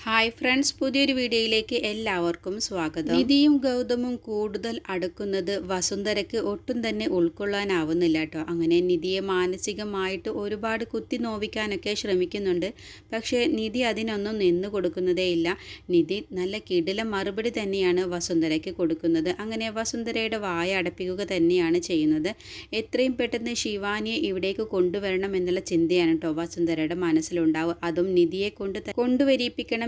Hi friends പുതിയൊരു വീഡിയോയിലേക്ക് എല്ലാവർക്കും സ്വാഗതം. നിധിയും ഗൗതമും കൂടുതൽ അടുക്കുന്നത് വസുന്ധരയ്ക്ക് ഒട്ടും തന്നെ ഉൾക്കൊള്ളാനാവുന്നില്ല കേട്ടോ. അങ്ങനെ നിധിയെ മാനസികമായിട്ട് ഒരുപാട് കുത്തി നോവിക്കാനൊക്കെ ശ്രമിക്കുന്നുണ്ട്. പക്ഷേ നിധി അതിനൊന്നും നിന്നു കൊടുക്കുന്നതേയില്ല നിധി നല്ല കിടില മറുപടി തന്നെയാണ് വസുന്ധരയ്ക്ക് കൊടുക്കുന്നത്. അങ്ങനെ വസുന്ധരയുടെ വായ അടപ്പിക്കുക തന്നെയാണ് ചെയ്യുന്നത്. എത്രയും പെട്ടെന്ന് ശിവാനിയെ ഇവിടേക്ക് കൊണ്ടുവരണം എന്നുള്ള ചിന്തയാണ് കേട്ടോ വസുന്ധരയുടെ മനസ്സിലുണ്ടാവുക. അതും നിധിയെ കൊണ്ട് ത-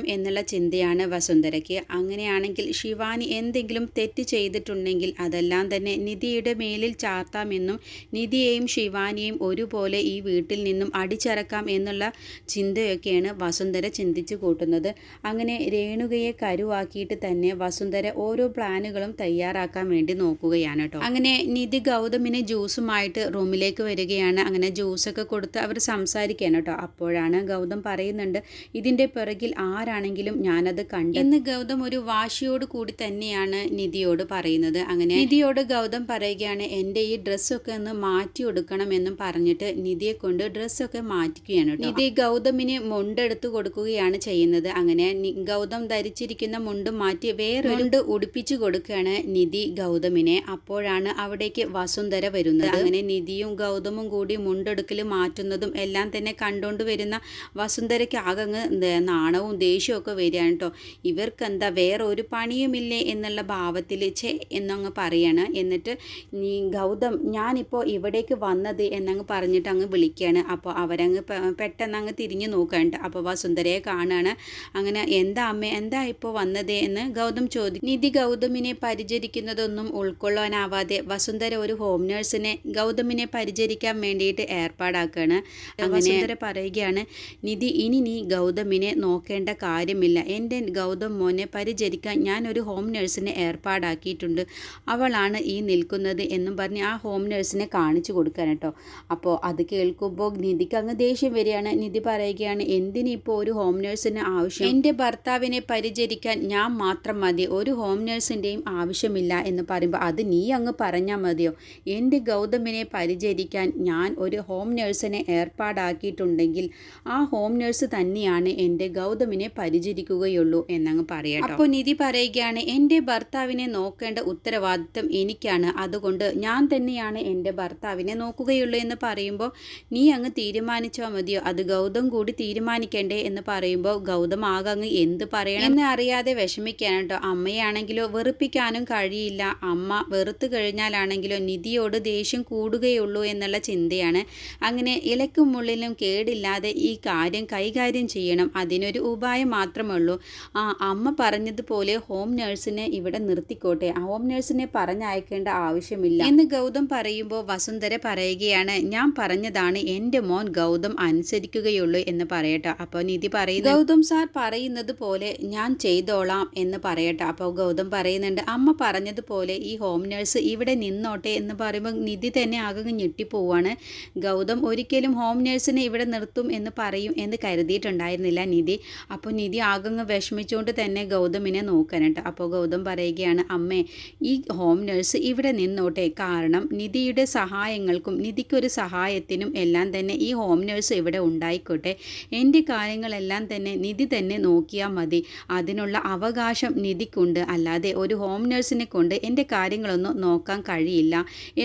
കൊണ്ടുവരിപ്പിക്കണം എന്നുള്ള ചിന്തയാണ് വസുന്ധരയ്ക്ക്. അങ്ങനെയാണെങ്കിൽ ശിവാനി എന്തെങ്കിലും തെറ്റ് ചെയ്തിട്ടുണ്ടെങ്കിൽ അതെല്ലാം തന്നെ നിധിയുടെ മേലിൽ ചാർത്താമെന്നും നിധിയെയും ശിവാനിയെയും ഒരുപോലെ ഈ വീട്ടിൽ നിന്നും അടിച്ചിറക്കാം എന്നുള്ള ചിന്തയൊക്കെയാണ് വസുന്ധര ചിന്തിച്ചു കൂട്ടുന്നത്. അങ്ങനെ രേണുകയെ കരുവാക്കിയിട്ട് തന്നെ വസുന്ധര ഓരോ പ്ലാനുകളും തയ്യാറാക്കാൻ വേണ്ടി നോക്കുകയാണ് കേട്ടോ. അങ്ങനെ നിധി ഗൗതമിനെ ജ്യൂസുമായിട്ട് റൂമിലേക്ക് വരികയാണ്. അങ്ങനെ ജ്യൂസൊക്കെ കൊടുത്ത് അവർ സംസാരിക്കുകയാണ് കേട്ടോ. അപ്പോഴാണ് ഗൗതം പറയുന്നുണ്ട് ഇതിന്റെ പിറകിൽ ആരാണെങ്കിലും ഞാനത് കണ്ടു എന്ന് ഗൗതം ഒരു വാശിയോട് കൂടി തന്നെയാണ് നിധിയോട് പറയുന്നത്. അങ്ങനെ നിധിയോട് ഗൗതം പറയുകയാണ് എന്റെ ഈ ഡ്രസ്സൊക്കെ ഒന്ന് മാറ്റി കൊടുക്കണം എന്നും പറഞ്ഞിട്ട് നിധിയെ കൊണ്ട് ഡ്രസ്സൊക്കെ മാറ്റിക്കുകയാണ് നിധി ഗൗതമിന് മുണ്ടെടുത്തു കൊടുക്കുകയാണ് ചെയ്യുന്നത്. അങ്ങനെ ഗൗതം ധരിച്ചിരിക്കുന്ന മുണ്ട് മാറ്റി വേറെ മുണ്ട് ഉടുപ്പിച്ചു കൊടുക്കുകയാണ് നിധി ഗൗതമിനെ. അപ്പോഴാണ് അവിടേക്ക് വസുന്ധര വരുന്നത്. അങ്ങനെ നിധിയും ഗൗതമും കൂടി മുണ്ടെടുക്കൽ മാറ്റുന്നതും എല്ലാം തന്നെ കണ്ടുകൊണ്ട് വരുന്ന വസുന്ധരയ്ക്ക് ആകെ നാണവും ദേഷ്യവും ഒക്കെ വരികയാണ് കേട്ടോ ഇവർക്ക് എന്താ വേറെ ഒരു പണിയുമില്ലേ എന്നുള്ള ഭാവത്തിൽ ഛേ എന്നങ്ങ് പറയാണ്. എന്നിട്ട് നീ ഗൗതം ഞാനിപ്പോൾ ഇവിടേക്ക് വന്നത് എന്നങ്ങ് പറഞ്ഞിട്ട് അങ്ങ് വിളിക്കുകയാണ് അപ്പോൾ അവരങ്ങ് പെട്ടെന്ന് അങ്ങ് തിരിഞ്ഞു നോക്കാനുണ്ട് അപ്പോൾ വസുന്ധരയെ കാണുകയാണ് അങ്ങനെ എന്താ അമ്മ എന്താ ഇപ്പോൾ വന്നത് എന്ന് ഗൗതം ചോദിക്കും നിധി ഗൗതമിനെ പരിചരിക്കുന്നതൊന്നും ഉൾക്കൊള്ളാനാവാതെ വസുന്ധര ഒരു ഹോം നേഴ്സിനെ ഗൗതമിനെ പരിചരിക്കാൻ വേണ്ടിയിട്ട് ഏർപ്പാടാക്കുകയാണ് വസുന്ധര പറയുകയാണ് നിധി ഇനി നീ ഗൗതമിനെ നോക്കേണ്ട കാര്യമില്ല. എന്റെ ഗൗതം മോനെ പരിചരിക്കാൻ ഞാനൊരു ഹോം നഴ്സിനെ ഏർപ്പാടാക്കിയിട്ടുണ്ട്. അവളാണ് ഈ നിൽക്കുന്നത് എന്നും പറഞ്ഞ് ആ ഹോം നഴ്സിനെ കാണിച്ചു കൊടുക്കാൻ കേട്ടോ. അപ്പോൾ അത് കേൾക്കുമ്പോൾ നിധിക്ക് അങ്ങ് ദേഷ്യം വരികയാണ്. നിധി പറയുകയാണ് എന്തിനിപ്പോൾ ഒരു ഹോം നേഴ്സിന് ആവശ്യം? എന്റെ ഭർത്താവിനെ പരിചരിക്കാൻ ഞാൻ മാത്രം മതി. ഒരു ഹോം നേഴ്സിന്റെയും ആവശ്യമില്ല എന്ന് പറയുമ്പോൾ അത് നീ അങ്ങ് പറഞ്ഞാൽ മതിയോ? എന്റെ ഗൗതമിനെ പരിചരിക്കാൻ ഞാൻ ഒരു ഹോം നഴ്സിനെ ഏർപ്പാടാക്കിയിട്ടുണ്ടെങ്കിൽ ആ ഹോം നഴ്സ് തന്നെയാണ് എന്റെ ഗൗതമിനെ പരിചരിക്കുകയുള്ളൂ എന്നങ്ങ് പറയാം അപ്പോൾ നിധി പറയുകയാണ് എന്റെ ഭർത്താവിനെ നോക്കേണ്ട ഉത്തരവാദിത്തം എനിക്കാണ്. അതുകൊണ്ട് ഞാൻ തന്നെയാണ് എന്റെ ഭർത്താവിനെ നോക്കുകയുള്ളൂ എന്ന് പറയുമ്പോൾ നീ അങ്ങ് തീരുമാനിച്ചാൽ മതിയോ? അത് ഗൗതം കൂടി തീരുമാനിക്കണ്ടേ? എന്ന് പറയുമ്പോൾ ഗൗതം ആകെ അങ്ങ് എന്ത് പറയണം എന്ന് അറിയാതെ വിഷമിക്കാണ് കേട്ടോ. അമ്മയാണെങ്കിലോ വെറുപ്പിക്കാനും കഴിയില്ല. അമ്മ വെറുത്തു കഴിഞ്ഞാലാണെങ്കിലോ നിധിയോട് ദേഷ്യം കൂടുകയുള്ളൂ എന്നുള്ള ചിന്തയാണ്. അങ്ങനെ ഇലക്കും മുള്ളിലും കേടില്ലാതെ ഈ കാര്യം കൈകാര്യം ചെയ്യണം. അതിനൊരു ഉപായം മാത്രമേ ഉള്ളൂ ആ അമ്മ പറഞ്ഞതുപോലെ ഹോം നേഴ്സിനെ ഇവിടെ നിർത്തിക്കോട്ടെ. ആ ഹോം നേഴ്സിനെ പറഞ്ഞയക്കേണ്ട ആവശ്യമില്ല. എന്ന് ഗൗതം പറയുമ്പോൾ വസുന്ധര പറയുകയാണ് ഞാൻ പറഞ്ഞതാണ് എന്റെ മോൻ ഗൗതം അനുസരിക്കുകയുള്ളൂ എന്ന് പറയട്ടെ. അപ്പോൾ നിധി പറയുന്നു ഗൗതം സാർ പറയുന്നത് പോലെ ഞാൻ ചെയ്തോളാം എന്ന് പറയട്ടെ. അപ്പോൾ ഗൗതം പറയുന്നുണ്ട് അമ്മ പറഞ്ഞതുപോലെ ഈ ഹോം നേഴ്സ് ഇവിടെ നിന്നോട്ടെ എന്ന് പറയുമ്പോൾ നിധി തന്നെ ആകെ ഞെട്ടിപ്പോവാണ്. ഗൗതം ഒരിക്കലും ഹോം നേഴ്സിനെ ഇവിടെ നിർത്തും എന്ന് പറയും എന്ന് കരുതിയിട്ടുണ്ടായിരുന്നില്ല നിധി. അപ്പോൾ നിധി ആകങ്ങ് വിഷമിച്ചുകൊണ്ട് തന്നെ ഗൗതമിനെ നോക്കാനുണ്ട് അപ്പോൾ ഗൗതം പറയുകയാണ് അമ്മേ ഈ ഹോം നഴ്സ് ഇവിടെ നിന്നോട്ടെ. കാരണം നിധിയുടെ സഹായങ്ങൾക്കും നിധിക്കൊരു സഹായത്തിനും എല്ലാം തന്നെ ഈ ഹോം നഴ്സ് ഇവിടെ ഉണ്ടായിക്കോട്ടെ. എന്റെ കാര്യങ്ങളെല്ലാം തന്നെ നിധി തന്നെ നോക്കിയാൽ മതി. അതിനുള്ള അവകാശം നിധിക്കുണ്ട്. അല്ലാതെ ഒരു ഹോം നഴ്സിനെ കൊണ്ട് എന്റെ കാര്യങ്ങളൊന്നും നോക്കാൻ കഴിയില്ല.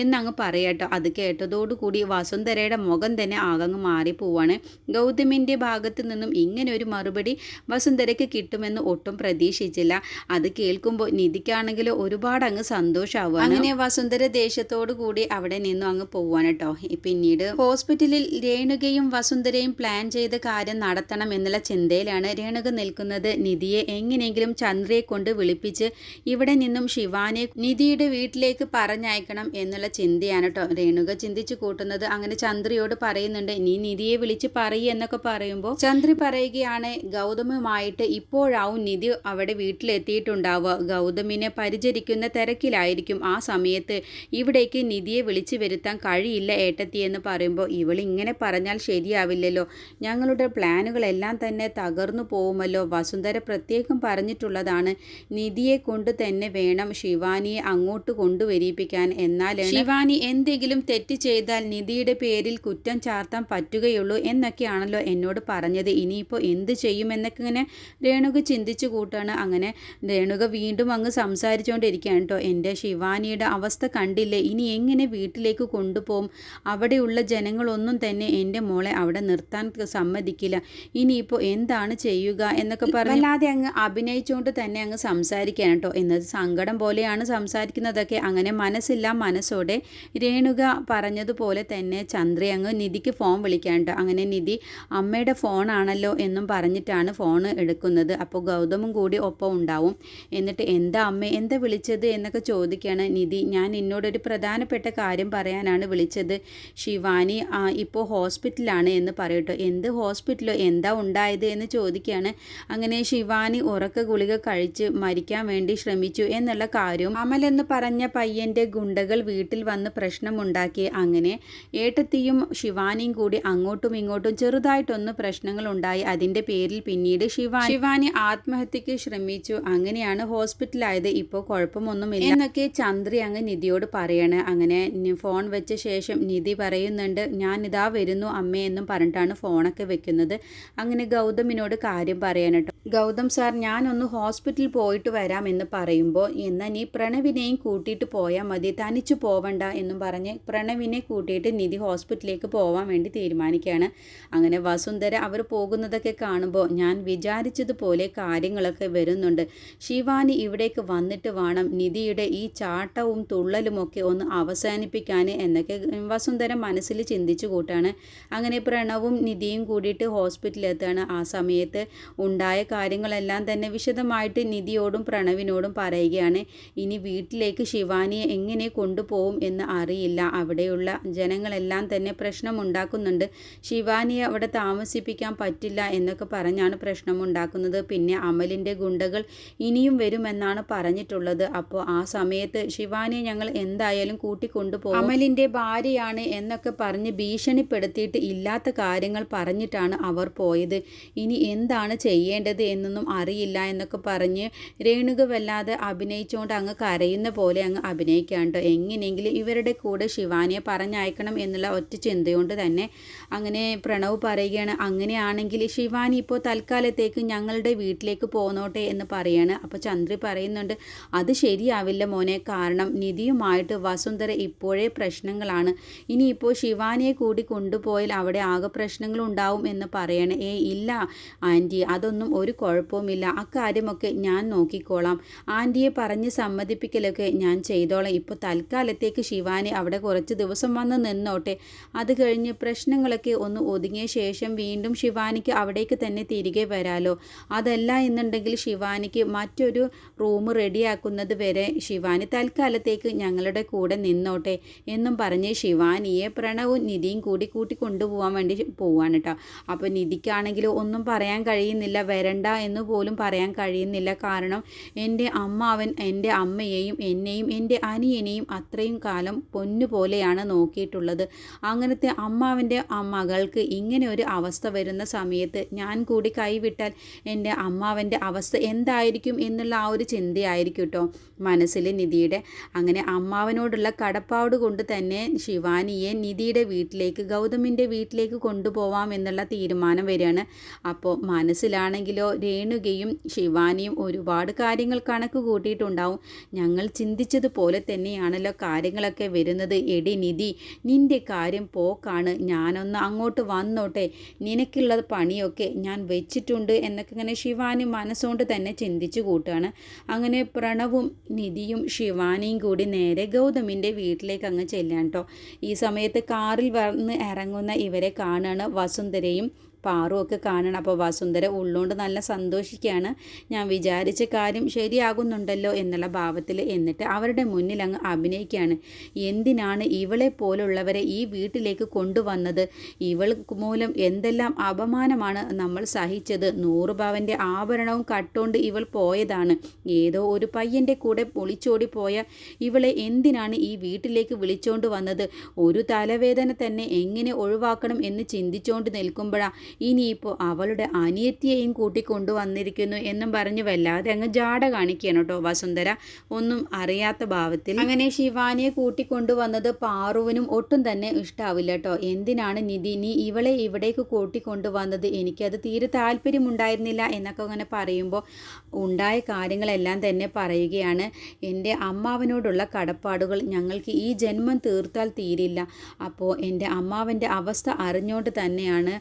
എന്നങ്ങ് പറയട്ടോ അത് കേട്ടതോടുകൂടി വസുന്ധരയുടെ മുഖം തന്നെ ആകങ്ങ് മാറിപ്പോവാണ്. ഗൗതമിന്റെ ഭാഗത്തു നിന്നും ഇങ്ങനെ ഒരു മറുപടി വസുന്ധരയ്ക്ക് കിട്ടുമെന്ന് ഒട്ടും പ്രതീക്ഷിച്ചില്ല. അത് കേൾക്കുമ്പോൾ നിധിക്കാണെങ്കിൽ ഒരുപാട് അങ്ങ് സന്തോഷമാവുക അങ്ങനെ വസുന്ധര ദേഷ്യത്തോടു കൂടി അവിടെ നിന്നും അങ്ങ് പോവാൻ കേട്ടോ പിന്നീട് ഹോസ്പിറ്റലിൽ രേണുകയും വസുന്ധരയും പ്ലാൻ ചെയ്ത കാര്യം നടത്തണം എന്നുള്ള ചിന്തയിലാണ് രേണുക നിൽക്കുന്നത്. നിധിയെ എങ്ങനെയെങ്കിലും ചന്ദ്രയെ കൊണ്ട് വിളിപ്പിച്ച് ഇവിടെ നിന്നും ശിവാനെ നിധിയുടെ വീട്ടിലേക്ക് പറഞ്ഞയക്കണം എന്നുള്ള ചിന്തയാണ് കേട്ടോ രേണുക ചിന്തിച്ചു കൂട്ടുന്നത്. അങ്ങനെ ചന്ദ്രയോട് പറയുന്നുണ്ട് നീ നിധിയെ വിളിച്ച് പറയൂ എന്നൊക്കെ പറയുമ്പോൾ ചന്ദ്രി പറയുകയാണ് ഗൗതമുമായിട്ട് ഇപ്പോഴാവും നിധി അവിടെ വീട്ടിലെത്തിയിട്ടുണ്ടാവുക. ഗൗതമിനെ പരിചരിക്കുന്ന തിരക്കിലായിരിക്കും ആ സമയത്ത്. ഇവിടേക്ക് നിധിയെ വിളിച്ചു വരുത്താൻ കഴിയില്ല ഏട്ടത്തി എന്ന് പറയുമ്പോൾ. ഇവളിങ്ങനെ പറഞ്ഞാൽ ശരിയാവില്ലല്ലോ. ഞങ്ങളുടെ പ്ലാനുകളെല്ലാം തന്നെ തകർന്നു പോകുമല്ലോ. വസുന്ധര പ്രത്യേകം പറഞ്ഞിട്ടുള്ളതാണ് നിധിയെ കൊണ്ട് തന്നെ വേണം ശിവാനിയെ അങ്ങോട്ട് കൊണ്ടുവരിപ്പിക്കാൻ. എന്നാൽ ശിവാനി എന്തെങ്കിലും തെറ്റ് ചെയ്താൽ നിധിയുടെ പേരിൽ കുറ്റം ചാർത്താൻ പറ്റുകയുള്ളൂ എന്നൊക്കെയാണല്ലോ എന്നോട് പറഞ്ഞത്. ഇനിയിപ്പോൾ എന്ത് ചെയ്യുമെന്ന എന്നൊക്കെ ഇങ്ങനെ രേണുക ചിന്തിച്ചു കൂട്ടാണ്. അങ്ങനെ രേണുക വീണ്ടും അങ്ങ് സംസാരിച്ചുകൊണ്ടിരിക്കുകയാണ് കേട്ടോ. എന്റെ ശിവാനിയുടെ അവസ്ഥ കണ്ടില്ലേ? ഇനി എങ്ങനെ വീട്ടിലേക്ക് കൊണ്ടുപോകും? അവിടെയുള്ള ജനങ്ങളൊന്നും തന്നെ എന്റെ മോളെ അവിടെ നിർത്താൻ സമ്മതിക്കില്ല. ഇനിയിപ്പോൾ എന്താണ് ചെയ്യുക എന്നൊക്കെ പറഞ്ഞു അല്ലാതെ അങ്ങ് അഭിനയിച്ചുകൊണ്ട് തന്നെ അങ്ങ് സംസാരിക്കുകയാണ് കേട്ടോ. എന്നത് സങ്കടം പോലെയാണ് സംസാരിക്കുന്നതൊക്കെ. അങ്ങനെ മനസ്സില്ല മനസ്സോടെ രേണുക പറഞ്ഞതുപോലെ തന്നെ ചന്ദ്രി അങ്ങ് നിധിക്ക് ഫോൺ വിളിക്കാൻ കേട്ടോ. അങ്ങനെ നിധി അമ്മയുടെ ഫോണാണല്ലോ എന്നും പറഞ്ഞിട്ടാണ് ഫോൺ എടുക്കുന്നത്. അപ്പോൾ ഗൗതമും കൂടി ഒപ്പം ഉണ്ടാവും. എന്നിട്ട് എന്താ അമ്മ എന്താ വിളിച്ചത് എന്നൊക്കെ ചോദിക്കുകയാണ് നിധി. ഞാൻ എന്നോടൊരു പ്രധാനപ്പെട്ട കാര്യം പറയാനാണ് വിളിച്ചത്. ശിവാനി ഇപ്പോൾ ഹോസ്പിറ്റലാണ് എന്ന് പറയട്ടോ. എന്ത് ഹോസ്പിറ്റലോ? എന്താ ഉണ്ടായത് എന്ന് ചോദിക്കുകയാണ്. അങ്ങനെ ശിവാനി ഉറക്ക ഗുളിക കഴിച്ച് മരിക്കാൻ വേണ്ടി ശ്രമിച്ചു എന്നുള്ള കാര്യവും അമൽ എന്ന് പറഞ്ഞ പയ്യന്റെ ഗുണ്ടകൾ വീട്ടിൽ വന്ന് പ്രശ്നമുണ്ടാക്കി. അങ്ങനെ ഏട്ടത്തിയും ശിവാനിയും കൂടി അങ്ങോട്ടും ഇങ്ങോട്ടും ചെറുതായിട്ടൊന്ന് പ്രശ്നങ്ങൾ ഉണ്ടായി അതിന്റെ പേരിൽ പിന്നീട് ശിവാനി ശിവാനി ആത്മഹത്യക്ക് ശ്രമിച്ചു. അങ്ങനെയാണ് ഹോസ്പിറ്റലായത്. ഇപ്പോൾ കുഴപ്പമൊന്നുമില്ല. എന്നൊക്കെ ചന്ദ്രി അങ്ങ് നിധിയോട് പറയാണ്. അങ്ങനെ ഫോൺ വെച്ച ശേഷം നിധി പറയുന്നുണ്ട് ഞാൻ ഇതാ വരുന്നു അമ്മേ എന്നും പറഞ്ഞിട്ടാണ് ഫോണൊക്കെ വെക്കുന്നത്. അങ്ങനെ ഗൗതമിനോട് കാര്യം പറയാനട്ടോ ഗൗതം സാർ ഞാനൊന്ന് ഹോസ്പിറ്റലിൽ പോയിട്ട് വരാം എന്ന് പറയുമ്പോൾ എന്നാൽ നീ പ്രണവിനെയും കൂട്ടിയിട്ട് പോയാൽ മതി. തനിച്ചു പോവണ്ട എന്നും പറഞ്ഞ് പ്രണവിനെ കൂട്ടിയിട്ട് നിധി ഹോസ്പിറ്റലിലേക്ക് പോവാൻ വേണ്ടി തീരുമാനിക്കുകയാണ്. അങ്ങനെ വസുന്ധര അവർ പോകുന്നതൊക്കെ കാണുമ്പോൾ ഞാൻ വിചാരിച്ചതുപോലെ കാര്യങ്ങളൊക്കെ വരുന്നുണ്ട്. ശിവാനി ഇവിടേക്ക് വന്നിട്ട് വേണം നിധിയുടെ ഈ ചാട്ടവും തുള്ളലുമൊക്കെ ഒന്ന് അവസാനിപ്പിക്കാൻ എന്നൊക്കെ വസുന്ധര മനസ്സിൽ ചിന്തിച്ചു കൂട്ടാണ്. അങ്ങനെ പ്രണവും നിധിയും കൂടിയിട്ട് ഹോസ്പിറ്റലിലെത്താണ് ആ സമയത്ത് ഉണ്ടായ കാര്യങ്ങളെല്ലാം തന്നെ വിശദമായിട്ട് നിധിയോടും പ്രണവിനോടും പറയുകയാണ്. ഇനി വീട്ടിലേക്ക് ശിവാനിയെ എങ്ങനെ കൊണ്ടുപോകും എന്ന് അറിയില്ല. അവിടെയുള്ള ജനങ്ങളെല്ലാം തന്നെ പ്രശ്നമുണ്ടാക്കുന്നുണ്ട് ശിവാനിയെ അവിടെ താമസിപ്പിക്കാൻ പറ്റില്ല എന്നൊക്കെ പറഞ്ഞാണ് പ്രശ്നമുണ്ടാക്കുന്നത്. പിന്നെ അമലിന്റെ ഗുണ്ടകൾ ഇനിയും വരുമെന്നാണ് പറഞ്ഞിട്ടുള്ളത്. അപ്പോൾ ആ സമയത്ത് ശിവാനിയെ ഞങ്ങൾ എന്തായാലും കൂട്ടിക്കൊണ്ടുപോകും. അമലിന്റെ ഭാര്യയാണ് എന്നൊക്കെ പറഞ്ഞ് ഭീഷണിപ്പെടുത്തിയിട്ട് ഇല്ലാത്ത കാര്യങ്ങൾ പറഞ്ഞിട്ടാണ് അവർ പോയത്. ഇനി എന്താണ് ചെയ്യേണ്ടത് എന്നൊന്നും അറിയില്ല എന്നൊക്കെ പറഞ്ഞ് രേണുക വല്ലാതെ അഭിനയിച്ചുകൊണ്ട് അങ്ങ് കരയുന്ന പോലെ അങ്ങ് അഭിനയിക്കാണ്ടോ എങ്ങനെയെങ്കിലും ഇവരുടെ കൂടെ ശിവാനിയെ പറഞ്ഞയക്കണം എന്നുള്ള ഒറ്റ ചിന്തയോണ്ട് തന്നെ അങ്ങനെ പ്രണവ് പറയുകയാണ്. അങ്ങനെയാണെങ്കിൽ ശിവാനി ഇപ്പോൾ തൽക്കാലത്തേക്ക് ഞങ്ങളുടെ വീട്ടിലേക്ക് പോന്നോട്ടെ എന്ന് പറയാണ്. അപ്പോൾ ചന്ദ്രി പറയുന്നുണ്ട് അത് ശരിയാവില്ല മോനെ. കാരണം നിധിയുമായിട്ട് വസുന്ധര ഇപ്പോഴേ പ്രശ്നങ്ങളാണ്. ഇനിയിപ്പോൾ ശിവാനിയെ കൂടി കൊണ്ടുപോയാൽ അവിടെ ആകെ പ്രശ്നങ്ങൾ ഉണ്ടാവും എന്ന് പറയാണ്. ഏ ഇല്ല ആന്റി അതൊന്നും ഒരു കുഴപ്പവുമില്ല അക്കാര്യമൊക്കെ ഞാൻ നോക്കിക്കോളാം. ആന്റിയെ പറഞ്ഞ് സമ്മതിപ്പിക്കലൊക്കെ ഞാൻ ചെയ്തോളാം. ഇപ്പോൾ തൽക്കാലത്തേക്ക് ശിവാനി അവിടെ കുറച്ച് ദിവസം വന്ന് നിന്നോട്ടെ. അത് കഴിഞ്ഞ് പ്രശ്നങ്ങളൊക്കെ ഒന്ന് ഒതുങ്ങിയ ശേഷം വീണ്ടും ശിവാനിക്ക് അവിടേക്ക് തന്നെ തിരികെ വരാലോ. അതല്ല എന്നുണ്ടെങ്കിൽ ശിവാനിക്ക് മറ്റൊരു റൂം റെഡിയാക്കുന്നത് വരെ ശിവാനി തൽക്കാലത്തേക്ക് ഞങ്ങളുടെ കൂടെ നിന്നോട്ടെ എന്നും പറഞ്ഞ് ശിവാനിയെ പ്രണവും നിധിയും കൂടി കൂട്ടി കൊണ്ടുപോകാൻ വേണ്ടി പോവാണ് കേട്ടോ. അപ്പോൾ നിധിക്കാണെങ്കിൽ ഒന്നും പറയാൻ കഴിയുന്നില്ല വരണ്ട എന്ന് പോലും പറയാൻ കഴിയുന്നില്ല. കാരണം എന്റെ അമ്മാവൻ എന്റെ അമ്മയെയും എന്നെയും എന്റെ അനിയനെയും അത്രയും കാലം പൊന്നുപോലെയാണ് നോക്കിയിട്ടുള്ളത്. അങ്ങനത്തെ അമ്മാവന്റെ മകൾക്ക് ഇങ്ങനെ ഒരു അവസ്ഥ വരുന്ന സമയത്ത് ഞാൻ കൂടി കൈവിട്ടാൽ എന്റെ അമ്മാവന്റെ അവസ്ഥ എന്തായിരിക്കും എന്നുള്ള ആ ഒരു ചിന്തയായിരിക്കും കേട്ടോ മനസ്സിൽ നിധിയുടെ. അങ്ങനെ അമ്മാവനോടുള്ള കടപ്പാട് കൊണ്ട് തന്നെ ശിവാനിയെ നിധിയുടെ വീട്ടിലേക്ക് ഗൗതമിന്റെ വീട്ടിലേക്ക് കൊണ്ടുപോവാം എന്നുള്ള തീരുമാനം വരികയാണ്. അപ്പോൾ മനസ്സിലാണെങ്കിലോ രേണുകയും ശിവാനിയും ഒരുപാട് കാര്യങ്ങൾ കണക്ക് കൂട്ടിയിട്ടുണ്ടാവും. ഞങ്ങൾ ചിന്തിച്ചതുപോലെ തന്നെയാണല്ലോ കാര്യങ്ങളൊക്കെ വരുന്നത്. എടി നിധി നിന്റെ കാര്യം പോക്കാണ്. ഞാനൊന്ന് അങ്ങോട്ട് വന്നോട്ടെ. നിനക്കുള്ള പണിയൊക്കെ ഞാൻ വെച്ചിട്ടുണ്ട് എന്നൊക്കെ ഇങ്ങനെ ശിവാനി മനസ്സുകൊണ്ട് തന്നെ ചിന്തിച്ചു കൂട്ടുകയാണ്. അങ്ങനെ പ്രണവും നിധിയും ശിവാനിയും കൂടി നേരെ ഗൗതമിന്റെ വീട്ടിലേക്ക് അങ്ങ് ചെല്ലാൻ കേട്ടോ. ഈ സമയത്ത് കാറിൽ വന്ന് ഇറങ്ങുന്ന ഇവരെ കാണുകയാണ് വസുന്ധരയും പാറുമൊക്കെ കാണണം. അപ്പോൾ വസുന്ധര ഉള്ളുകൊണ്ട് നല്ല സന്തോഷിക്കുകയാണ് ഞാൻ വിചാരിച്ച കാര്യം ശരിയാകുന്നുണ്ടല്ലോ എന്നുള്ള ഭാവത്തിൽ എന്നിട്ട് അവരുടെ മുന്നിൽ അങ്ങ് അഭിനയിക്കുകയാണ് എന്തിനാണ് ഇവളെ പോലുള്ളവരെ ഈ വീട്ടിലേക്ക് കൊണ്ടുവന്നത്? ഇവൾ മൂലം എന്തെല്ലാം അപമാനമാണ് നമ്മൾ സഹിച്ചത്? നൂറ് ആഭരണവും കട്ടുകൊണ്ട് ഇവൾ പോയതാണ്. ഏതോ ഒരു പയ്യന്റെ കൂടെ പൊളിച്ചോടി പോയ ഇവളെ എന്തിനാണ് ഈ വീട്ടിലേക്ക് വിളിച്ചോണ്ട് വന്നത്? ഒരു തലവേദന തന്നെ എങ്ങനെ ഒഴിവാക്കണം എന്ന് ചിന്തിച്ചുകൊണ്ട് നിൽക്കുമ്പോഴാണ് ഇനിയിപ്പോൾ അവളുടെ അനിയത്തിയെയും കൂട്ടിക്കൊണ്ടു വന്നിരിക്കുന്നു എന്നും പറഞ്ഞു വല്ലാതെ അങ്ങ് ജാട കാണിക്കുകയാണ് കേട്ടോ വസുന്ധര. ഒന്നും അറിയാത്ത ഭാവത്തിൽ അങ്ങനെ ശിവാനിയെ കൂട്ടിക്കൊണ്ടുവന്നത് പാറുവിനും ഒട്ടും തന്നെ ഇഷ്ടാവില്ല കേട്ടോ. എന്തിനാണ് നിധി നീ ഇവളെ ഇവിടേക്ക് കൂട്ടിക്കൊണ്ടുവന്നത്? എനിക്കത് തീരെ താല്പര്യമുണ്ടായിരുന്നില്ല എന്നൊക്കെ അങ്ങനെ പറയുമ്പോൾ ഉണ്ടായ കാര്യങ്ങളെല്ലാം തന്നെ പറയുകയാണ്. എന്റെ അമ്മാവനോടുള്ള കടപ്പാടുകൾ ഞങ്ങൾക്ക് ഈ ജന്മം തീർത്താൽ തീരില്ല. അപ്പോൾ എന്റെ അമ്മാവന്റെ അവസ്ഥ അറിഞ്ഞുകൊണ്ട് തന്നെയാണ്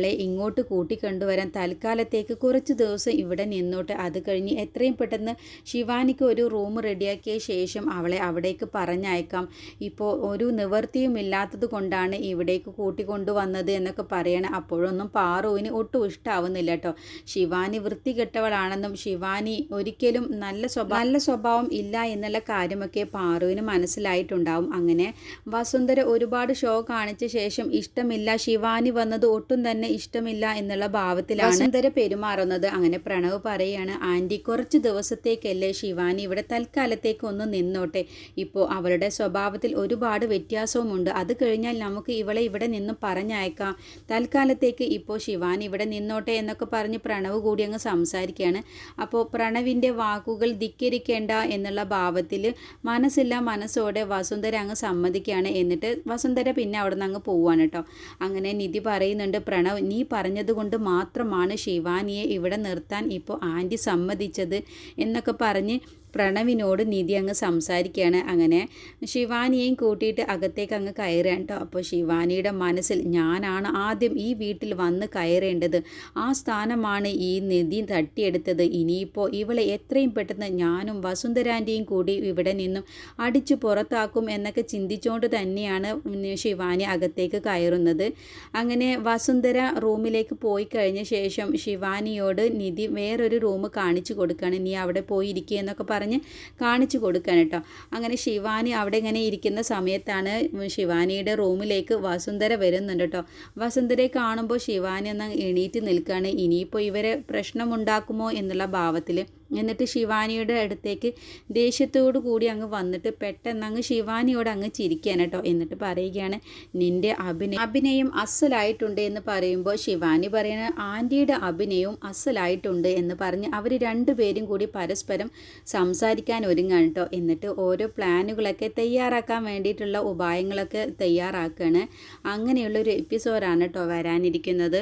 ഇവളെ ഇങ്ങോട്ട് കൂട്ടിക്കൊണ്ടുവരാൻ തൽക്കാലത്തേക്ക് കുറച്ച് ദിവസം ഇവിടെ നിന്നോട്ട്. അത് കഴിഞ്ഞ് എത്രയും പെട്ടെന്ന് ശിവാനിക്ക് ഒരു റൂം റെഡിയാക്കിയ ശേഷം അവളെ അവിടേക്ക് പറഞ്ഞയക്കാം. ഇപ്പോൾ ഒരു നിവൃത്തിയും ഇല്ലാത്തത് കൊണ്ടാണ് ഇവിടേക്ക് കൂട്ടിക്കൊണ്ടുവന്നത് എന്നൊക്കെ പറയണം അപ്പോഴൊന്നും പാറുവിന് ഒട്ടും ഇഷ്ടാവുന്നില്ല കേട്ടോ. ശിവാനി വൃത്തികെട്ടവളാണെന്നും ശിവാനി ഒരിക്കലും നല്ല സ്വഭാവം നല്ല സ്വഭാവം ഇല്ല എന്നുള്ള കാര്യമൊക്കെ പാറുവിന് മനസ്സിലായിട്ടുണ്ടാവും. അങ്ങനെ വസുന്ധര ഒരുപാട് ഷോ കാണിച്ച ശേഷം ഇഷ്ടമില്ല ശിവാനി വന്നത് ഒട്ടും തന്നെ ഇഷ്ടമില്ല എന്നുള്ള ഭാവത്തിലാണ് വസുന്ധര പെരുമാറുന്നത്. അങ്ങനെ പ്രണവ് പറയാണ് ആന്റി കുറച്ച് ദിവസത്തേക്കല്ലേ ശിവാനി ഇവിടെ തൽക്കാലത്തേക്ക് ഒന്ന് നിന്നോട്ടെ. ഇപ്പോൾ അവളുടെ സ്വഭാവത്തിൽ ഒരുപാട് വ്യത്യാസവുമുണ്ട്. അത് കഴിഞ്ഞാൽ നമുക്ക് ഇവളെ ഇവിടെ നിന്നും പറഞ്ഞയക്കാം. തൽക്കാലത്തേക്ക് ഇപ്പോൾ ശിവാനി ഇവിടെ നിന്നോട്ടെ എന്നൊക്കെ പറഞ്ഞ് പ്രണവ് കൂടി അങ്ങ് സംസാരിക്കുകയാണ്. അപ്പോൾ പ്രണവിന്റെ വാക്കുകൾ ധിക്കരിക്കേണ്ട എന്നുള്ള ഭാവത്തിൽ മനസ്സില്ല മനസ്സോടെ വസുന്ധര അങ്ങ് സമ്മതിക്കുകയാണ്. എന്നിട്ട് വസുന്ധര പിന്നെ അവിടെ നിന്ന് അങ്ങ് പോവാണ് കേട്ടോ. അങ്ങനെ നിധി പറയുന്നുണ്ട് പ്രണവ് നീ പറഞ്ഞതുകൊണ്ട് മാത്രമാണ് ശിവാനിയെ ഇവിടെ നിർത്താൻ ഇപ്പോൾ ആന്റി സമ്മതിച്ചത് എന്നൊക്കെ പറഞ്ഞ് പ്രണവിനോട് നിധി അങ്ങ് സംസാരിക്കുകയാണ്. അങ്ങനെ ശിവാനിയെയും കൂട്ടിയിട്ട് അകത്തേക്ക് അങ്ങ് കയറുകയാണ് കേട്ടോ അപ്പോൾ ശിവാനിയുടെ മനസ്സിൽ ഞാനാണ് ആദ്യം ഈ വീട്ടിൽ വന്ന് കയറേണ്ടത്. ആ സ്ഥാനമാണ് ഈ നിധി തട്ടിയെടുത്തത്. ഇനിയിപ്പോൾ ഇവളെ എത്രയും പെട്ടെന്ന് ഞാനും വസുന്ധരാന്റെയും കൂടി ഇവിടെ നിന്നും അടിച്ചു പുറത്താക്കും എന്നൊക്കെ ചിന്തിച്ചുകൊണ്ട് തന്നെയാണ് ശിവാനി അകത്തേക്ക് കയറുന്നത്. അങ്ങനെ വസുന്ധര റൂമിലേക്ക് പോയി കഴിഞ്ഞ ശേഷം ശിവാനിയോട് നിധി വേറൊരു റൂം കാണിച്ചു കൊടുക്കുകയാണ്. നീ അവിടെ പോയിരിക്കുക എന്നൊക്കെ കാണിച്ചു കൊടുക്കാൻ കേട്ടോ. അങ്ങനെ ശിവാനി അവിടെ ഇങ്ങനെ ഇരിക്കുന്ന സമയത്താണ് ശിവാനിയുടെ റൂമിലേക്ക് വസുന്ധര വരുന്നുണ്ട് കേട്ടോ. വസുന്ധരയെ കാണുമ്പോൾ ശിവാനി ഒന്ന് എണീറ്റ് നിൽക്കുകയാണ്. ഇനിയിപ്പോൾ ഇവരെ പ്രശ്നമുണ്ടാക്കുമോ എന്നുള്ള ഭാവത്തിൽ എന്നിട്ട് ശിവാനിയുടെ അടുത്തേക്ക് ദേഷ്യത്തോടു കൂടി അങ്ങ് വന്നിട്ട് പെട്ടെന്ന് അങ്ങ് ശിവാനിയോട് അങ്ങ് ചിരിക്കാൻ കേട്ടോ. എന്നിട്ട് പറയുകയാണ് നിന്റെ അഭിനയം അഭിനയം അസലായിട്ടുണ്ട് എന്ന് പറയുമ്പോൾ ശിവാനി പറയുന്ന ആന്റിയുടെ അഭിനയവും അസലായിട്ടുണ്ട് എന്ന് പറഞ്ഞ് അവർ രണ്ടുപേരും കൂടി പരസ്പരം സംസാരിക്കാൻ ഒരുങ്ങാണ് കേട്ടോ. എന്നിട്ട് ഓരോ പ്ലാനുകളൊക്കെ തയ്യാറാക്കാൻ വേണ്ടിയിട്ടുള്ള ഉപായങ്ങളൊക്കെ തയ്യാറാക്കുകയാണ് അങ്ങനെയുള്ളൊരു എപ്പിസോഡാണ് കേട്ടോ വരാനിരിക്കുന്നത്.